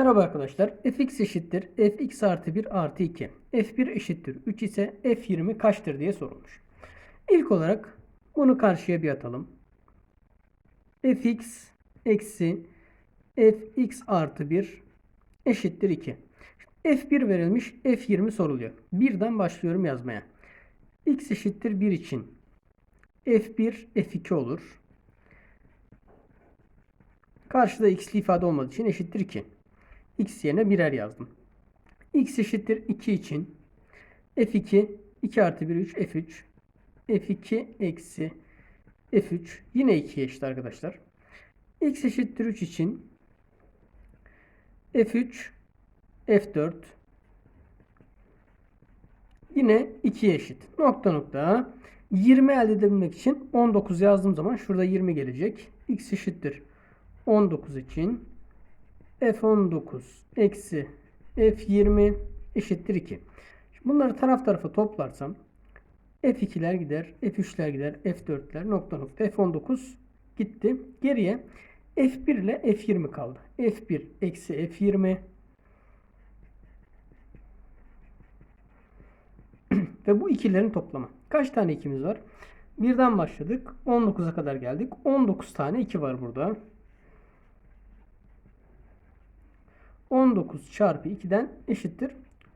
Merhaba arkadaşlar. fx eşittir fx artı 1 artı 2. f1 eşittir 3 ise f20 kaçtır diye sorulmuş. İlk olarak bunu karşıya bir atalım. fx eksi fx artı 1 eşittir 2. f1 verilmiş f20 soruluyor. Birden başlıyorum yazmaya. x eşittir 1 için f1 f2 olur. Karşıda x'li ifade olmadığı için eşittir 2. x yerine birer yazdım. x eşittir 2 için f2 2 artı 1 3 f3 f2 eksi f3 yine 2'ye eşit arkadaşlar. x eşittir 3 için f3 f4 yine 2'ye eşit. Nokta nokta 20 elde edebilmek için 19 yazdığım zaman şurada 20 gelecek. x eşittir 19 için f19 eksi f20 eşittir 2. Şimdi bunları taraf tarafa toplarsam f2'ler gider, f3'ler gider, f4'ler nokta nokta f19 gitti. Geriye f1 ile f20 kaldı. f1 eksi f20 ve bu ikilerin toplamı. Kaç tane ikimiz var? Birden başladık. 19'a kadar geldik. 19 tane 2 var burada. 19 çarpı 2'den eşittir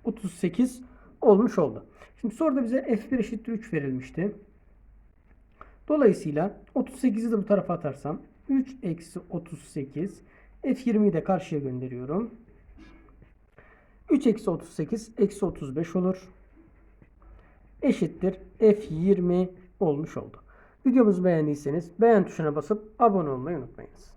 38 olmuş oldu. Şimdi soruda bize f1 eşittir 3 verilmişti. Dolayısıyla 38'i de bu tarafa atarsam 3 eksi 38 f20'yi de karşıya gönderiyorum. 3 eksi 38 eksi 35 olur. Eşittir f20 olmuş oldu. Videomuzu beğendiyseniz beğen tuşuna basıp abone olmayı unutmayınız.